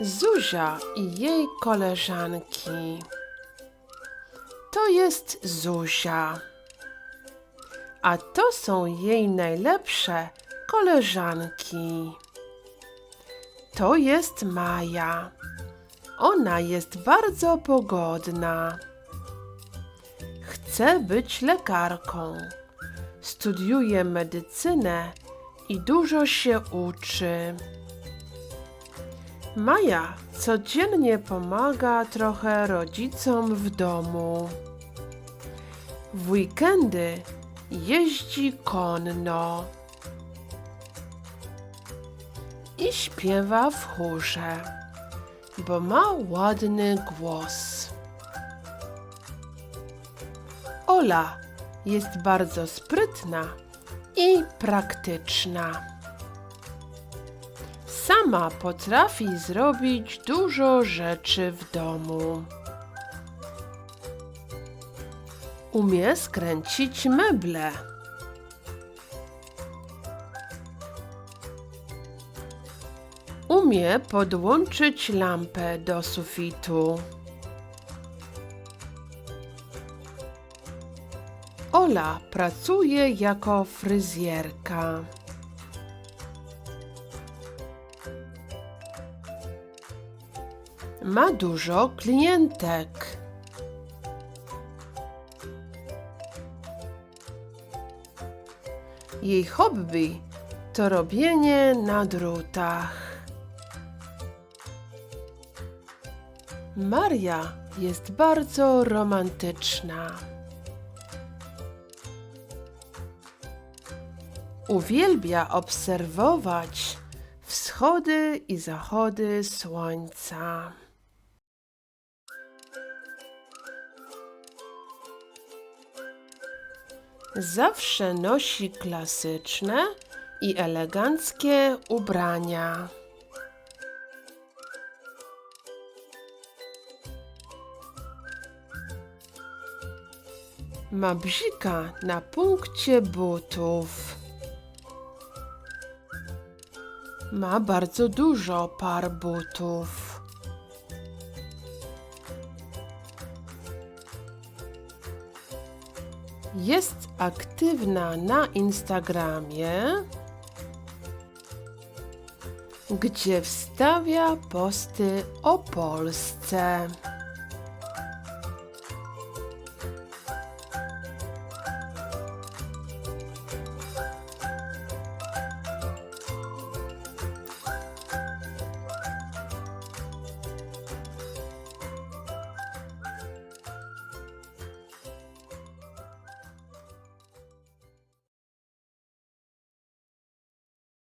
Zuzia i jej koleżanki. To jest Zuzia. A to są jej najlepsze koleżanki. To jest Maja. Ona jest bardzo pogodna. Chce być lekarką. Studiuje medycynę i dużo się uczy. Maja codziennie pomaga trochę rodzicom w domu. W weekendy jeździ konno i śpiewa w chórze, bo ma ładny głos. Ola jest bardzo sprytna i praktyczna. Sama potrafi zrobić dużo rzeczy w domu. Umie skręcić meble. Umie podłączyć lampę do sufitu. Ola pracuje jako fryzjerka. Ma dużo klientek. Jej hobby to robienie na drutach. Maria jest bardzo romantyczna. Uwielbia obserwować wschody i zachody słońca. Zawsze nosi klasyczne i eleganckie ubrania. Ma bzika na punkcie butów. Ma bardzo dużo par butów. Jest aktywna na Instagramie, gdzie wstawia posty o Polsce.